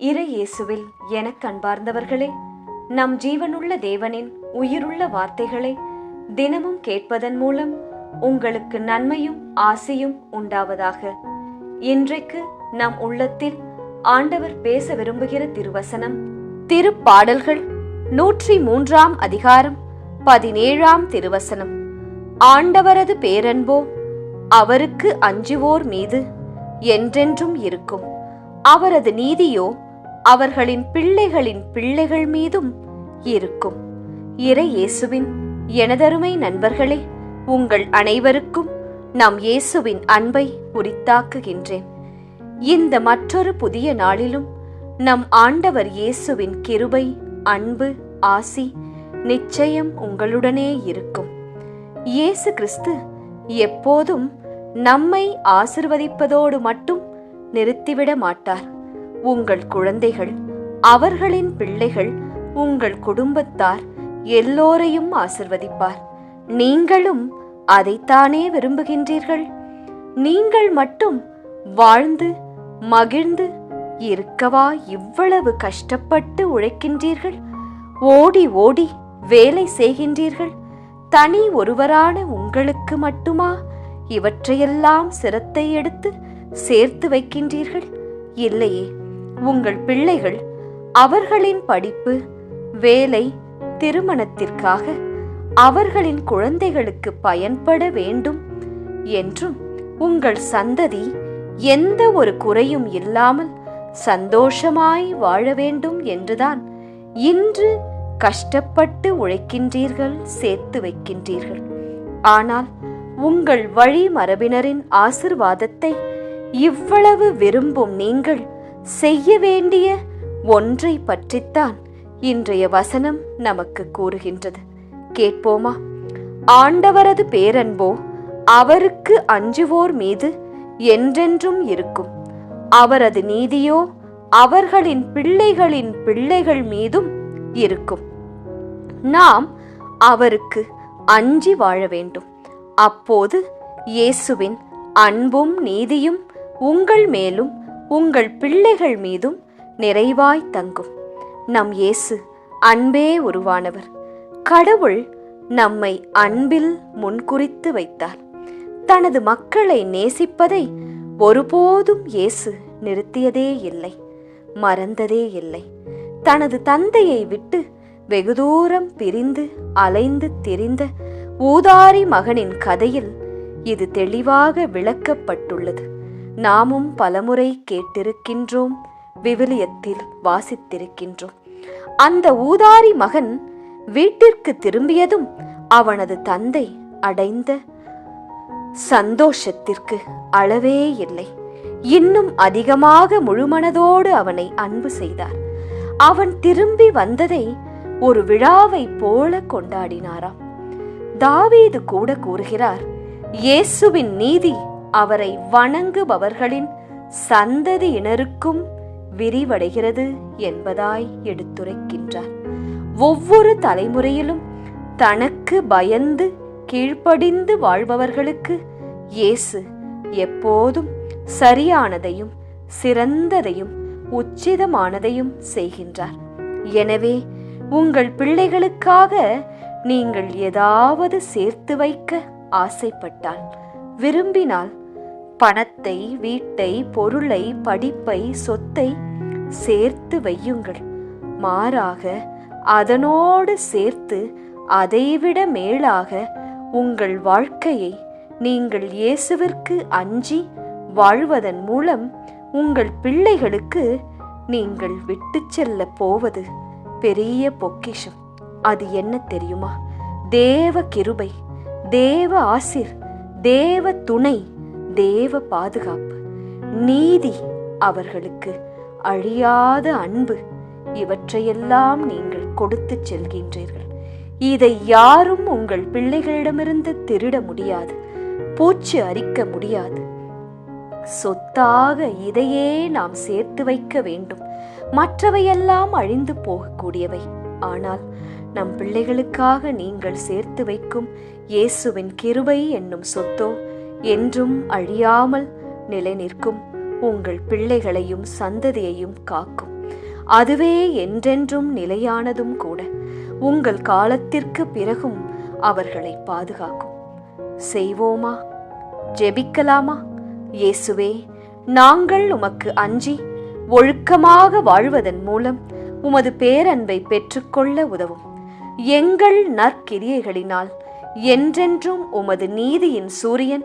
இறை இயேசுவில் எனக் கண்பார்ந்தவர்களே நம் ஜீவனுள்ள தேவனின் உயிருள்ள வார்த்தைகளை தினமும் கேட்பதன் மூலம் உங்களுக்கு நன்மையும் ஆசையும் உண்டாவதாக. இன்றைக்கு நம் உள்ளத்தில் ஆண்டவர் பேச விரும்புகிற திருவசனம் திருப்பாடல்கள் நூற்றி மூன்றாம் அதிகாரம் பதினேழாம் திருவசனம். ஆண்டவரது பேரன்போ அவருக்கு அஞ்சுவோர் மீது என்றென்றும் இருக்கும். அவரது நீதியோ அவர்களின் பிள்ளைகளின் பிள்ளைகள் மீதும் இருக்கும். இறை இயேசுவின் எனதருமை நண்பர்களே உங்கள் அனைவருக்கும் நம் இயேசுவின் அன்பை உரித்தாக்குகின்றேன். இந்த மற்றொரு புதிய நாளிலும் நம் ஆண்டவர் இயேசுவின் கிருபை அன்பு ஆசி நிச்சயம் உங்களுடனே இருக்கும். இயேசு கிறிஸ்து எப்போதும் நம்மை ஆசிர்வதிப்பதோடு மட்டும் நிறுத்திவிட மாட்டார். உங்கள் குழந்தைகள் அவர்களின் பிள்ளைகள் உங்கள் குடும்பத்தார் எல்லோரையும் ஆசிர்வதிப்பார். நீங்களும் அதைத்தானே விரும்புகின்றீர்கள்? நீங்கள் மட்டும் வாழ்ந்து மகிழ்ந்து இருக்கவா இவ்வளவு கஷ்டப்பட்டு உழைக்கின்றீர்கள்? ஓடி ஓடி வேலை செய்கின்றீர்கள்? தனி ஒருவரான உங்களுக்கு மட்டுமா? இவற்றையெல்லாம் சிரத்தை எடுத்து சேர்த்து வைக்கின்றீர்கள்? இல்லையே. உங்கள் பிள்ளைகள் அவர்களின் படிப்பு வேலை திருமணத்திற்காக அவர்களின் குழந்தைகளுக்கு பயன்பட வேண்டும் என்றும் உங்கள் சந்ததி எந்த ஒரு குறையும் இல்லாமல் சந்தோஷமாய் வாழ வேண்டும் என்றுதான் இன்று கஷ்டப்பட்டு உழைக்கின்றீர்கள் சேர்த்து வைக்கின்றீர்கள். ஆனால் உங்கள் வழி மரபினரின் ஆசிர்வாதத்தை இவ்வளவு விரும்பும் நீங்கள் செய்ய வேண்டிய ஒன்றை பற்றித்தான் இன்றைய வசனம் நமக்கு கூறுகின்றது. கேட்போமா? ஆண்டவரது பேரன்போ அவருக்கு அஞ்சுவோர் மீது என்றென்றும் இருக்கும். அவரது நீதியோ அவர்களின் பிள்ளைகளின் பிள்ளைகள் மீதும் இருக்கும். நாம் அவருக்கு அஞ்சி வாழ வேண்டும். அப்போது இயேசுவின் அன்பும் நீதியும் உங்கள் மேலும் உங்கள் பிள்ளைகள் மீதும் நிறைவாய் தங்கும். நம் இயேசு அன்பே உருவானவர். கடவுள் நம்மை அன்பில் முன்குறித்து வைத்தார். தனது மக்களை நேசிப்பதை ஒருபோதும் இயேசு நிறுத்தியதே இல்லை மறந்ததே இல்லை. தனது தந்தையை விட்டு வெகு தூரம் பிரிந்து அலைந்து திரிந்த ஊதாரி மகனின் கதையில் இது தெளிவாக விளக்கப்பட்டுள்ளது. நாமும் பலமுறை கேட்டிருக்கின்றோம் விவிலியத்தில் வாசித்திருக்கின்றோம். அந்த ஊதாரி மகன் வீட்டிற்கு திரும்பியதும் அவனது தந்தை அடைந்த சந்தோஷத்திற்கு அளவே இல்லை. இன்னும் அதிகமாக முழுமனதோடு அவனை அன்பு செய்தார். அவன் திரும்பி வந்ததை ஒரு விழாவை போல கொண்டாடினாராம். தாவீது கூட கூறுகிறார் இயேசுவின் நீதி அவரை வணங்குபவர்களின் சந்ததியினருக்கும் விரிவடைகிறது என்பதாய் எடுத்துரைக்கின்றார். ஒவ்வொரு தலைமுறையிலும் தனக்கு பயந்து கீழ்ப்படிந்து வாழ்பவர்களுக்கு இயேசு எப்போதும் சரியானதையும் சிறந்ததையும் உச்சிதமானதையும் செய்கின்றார். எனவே உங்கள் பிள்ளைகளுக்காக நீங்கள் ஏதாவது சேர்த்து வைக்க ஆசைப்பட்டால் விரும்பினால் பணத்தை வீட்டை பொருளை படிப்பை சொத்தை சேர்த்து வையுங்கள். மாறாக அதனோடு சேர்த்து அதைவிட மேலாக உங்கள் வாழ்க்கையை நீங்கள் இயேசுவிற்கு அஞ்சி வாழ்வதன் மூலம் உங்கள் பிள்ளைகளுக்கு நீங்கள் விட்டு செல்ல போவது பெரிய பொக்கிஷம். அது என்ன தெரியுமா? தேவ கிருபை தேவ ஆசிர் தேவ துணை தேவ பாதுகாப்பு நீதி அவர்களுக்கு அழியாத அன்பு இவற்றையெல்லாம் நீங்கள் கொடுத்துச் செல்கின்றீர்கள். இதை யாரும் உங்கள் பிள்ளைகளிடமிருந்து திருட முடியாது பூச்சி அரிக்க முடியாது. சொத்தாக இதையே நாம் சேர்த்து வைக்க வேண்டும். மற்றவையெல்லாம் அழிந்து போகக்கூடியவை. ஆனால் நம் பிள்ளைகளுக்காக நீங்கள் சேர்த்து வைக்கும் இயேசுவின் கிருபை என்னும் சொத்தோ என்றும் அழியாமல் நிலை நிற்கும் உங்கள் பிள்ளைகளையும் சந்ததியையும் காக்கும். அதுவே என்றென்றும் நிலையானதும் கூட உங்கள் காலத்திற்கு பிறகும் அவர்களை பாதுகாக்கும். செய்வோமா? ஜெபிக்கலாமா? இயேசுவே நாங்கள் உமக்கு அஞ்சி ஒழுக்கமாக வாழ்வதன் மூலம் உமது பேரன்பை பெற்றுக்கொள்ள உதவும். எங்கள் நற்கிரியைகளினால் என்றென்றும் உமது நீதியின் சூரியன்